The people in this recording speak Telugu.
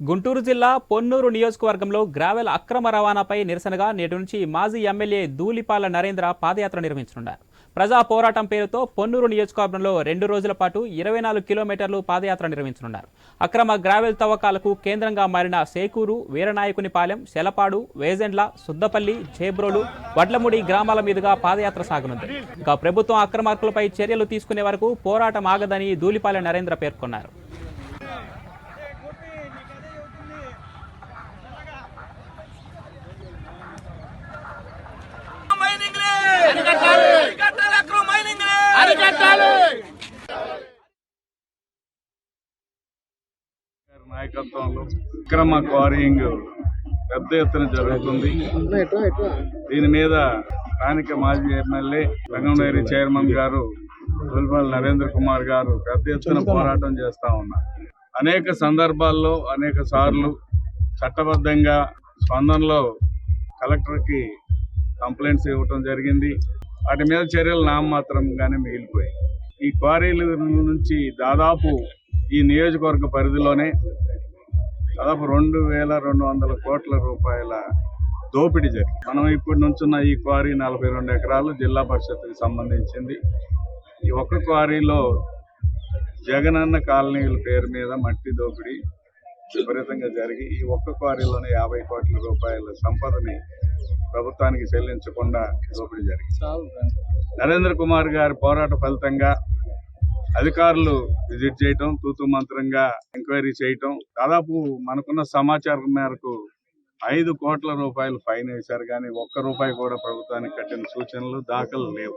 గుంటూరు జిల్లా పొన్నూరు నియోజకవర్గంలో గ్రావెల్ అక్రమ రవాణాపై నిరసనగా నేటి నుంచి మాజీ ఎమ్మెల్యే ధూళిపాల నరేంద్ర పాదయాత్ర నిర్వహించనున్నారు. ప్రజా పోరాటం పేరుతో పొన్నూరు నియోజకవర్గంలో రెండు రోజుల పాటు ఇరవై నాలుగు కిలోమీటర్లు పాదయాత్ర నిర్వహించనున్నారు. అక్రమ గ్రావెల్ తవ్వకాలకు కేంద్రంగా మారిన సేకూరు వీరనాయకునిపాలెం శెలపాడు వేజెండ్ల సుద్దపల్లి చేబ్రోలు వడ్లముడి గ్రామాల మీదుగా పాదయాత్ర సాగనుంది. ఇక ప్రభుత్వం అక్రమార్కులపై చర్యలు తీసుకునే వరకు పోరాటం ఆగదని ధూళిపాల నరేంద్ర పేర్కొన్నారు. నాయకత్వంలో అక్రమ క్వారీయింగ్ పెద్ద ఎత్తున జరుగుతుంది. దీని మీద స్థానిక మాజీ ఎమ్మెల్యే రంగండేరి చైర్మన్ గారు తుల్పల్ నరేంద్ర కుమార్ గారు పెద్ద ఎత్తున పోరాటం చేస్తా ఉన్నారు. అనేక సందర్భాల్లో అనేక సార్లు చట్టబద్ధంగా స్పందనలో కలెక్టర్కి కంప్లైంట్స్ ఇవ్వటం జరిగింది. వాటి మీద చర్యలు నామమాత్రంగానే మిగిలిపోయాయి. ఈ క్వారీల నుంచి దాదాపు ఈ నియోజకవర్గ పరిధిలోనే దాదాపు రెండు వేల రెండు వందల కోట్ల రూపాయల దోపిడీ జరిగింది. మనం ఇప్పటి నుంచున్న ఈ క్వారీ నలభై రెండు ఎకరాలు జిల్లా పరిషత్కి సంబంధించింది. ఈ ఒక్క క్వారీలో జగనన్న కాలనీల పేరు మీద మట్టి దోపిడీ విపరీతంగా జరిగి ఈ ఒక్క క్వారీలోనే యాభై కోట్ల రూపాయల సంపదని ప్రభుత్వానికి చెల్లించకుండా దోపిడీ జరిగింది. నరేంద్ర కుమార్ గారి పోరాట ఫలితంగా అధికారులు విజిట్ చేయటం తూతు మంత్రంగా ఎంక్వైరీ చేయటం దాదాపు మనకున్న సమాచారం మేరకు ఐదు కోట్ల రూపాయలు ఫైన్ వేశారు. కానీ ఒక్క రూపాయి కూడా ప్రభుత్వానికి కట్టిన సూచనలు దాఖలు లేవు.